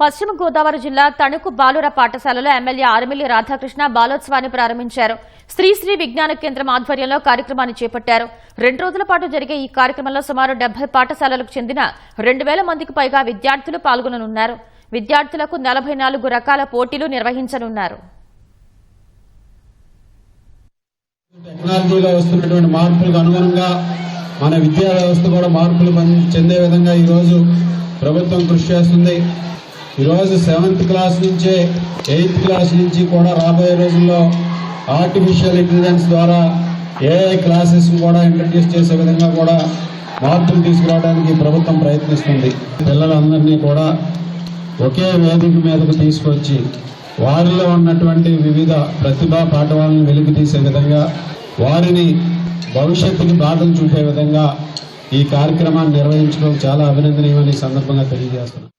పశ్చిమ గోదావరి జిల్లా తణుకు బాలుర పాఠశాలలో ఎమ్మెల్యే ఆరుమిల్లి రాధాకృష్ణ బాలోత్సవాన్ని ప్రారంభించారు. శ్రీశ్రీ విజ్ఞాన కేంద్రం ఆధ్వర్యంలో కార్యక్రమాన్ని చేపట్టారు. రెండు రోజుల పాటు జరిగే ఈ కార్యక్రమంలో సుమారు డెబ్బై పాఠశాలలకు చెందిన రెండు వేల మందికి పైగా విద్యార్థులు పాల్గొననున్నారు. విద్యార్థులకు నలభై నాలుగు రకాల పోటీలు నిర్వహించనున్నారు. టెక్నాలజీలో వస్తున్నటువంటి మార్పులకు అనుగుణంగా మన విద్యా వ్యవస్థ కూడా మార్పులు చెందే విధంగా ఈరోజు ప్రభుత్వం కృషి చేస్తుంది. ఈరోజు సెవెంత్ క్లాస్ నుంచే ఎయిత్ క్లాస్ నుంచి కూడా రాబోయే రోజుల్లో ఆర్టిఫిషియల్ ఇంటెలిజెన్స్ ద్వారా ఏఐ క్లాసెస్ కూడా ఇంట్రడ్యూస్ చేసే విధంగా కూడా మార్పులు తీసుకురావడానికి ప్రభుత్వం ప్రయత్నిస్తుంది. పిల్లలందరినీ కూడా ఒకే వేదిక మీదకు తీసుకొచ్చి వారిలో ఉన్నటువంటి వివిధ ప్రతిభా పాఠవాలను వెలికి తీసే విధంగా వారిని భవిష్యత్తుకి బాధలు చూపే విధంగా ఈ కార్యక్రమాన్ని నిర్వహించడం చాలా అభినందనీయమని సందర్భంగా తెలియజేస్తున్నాను.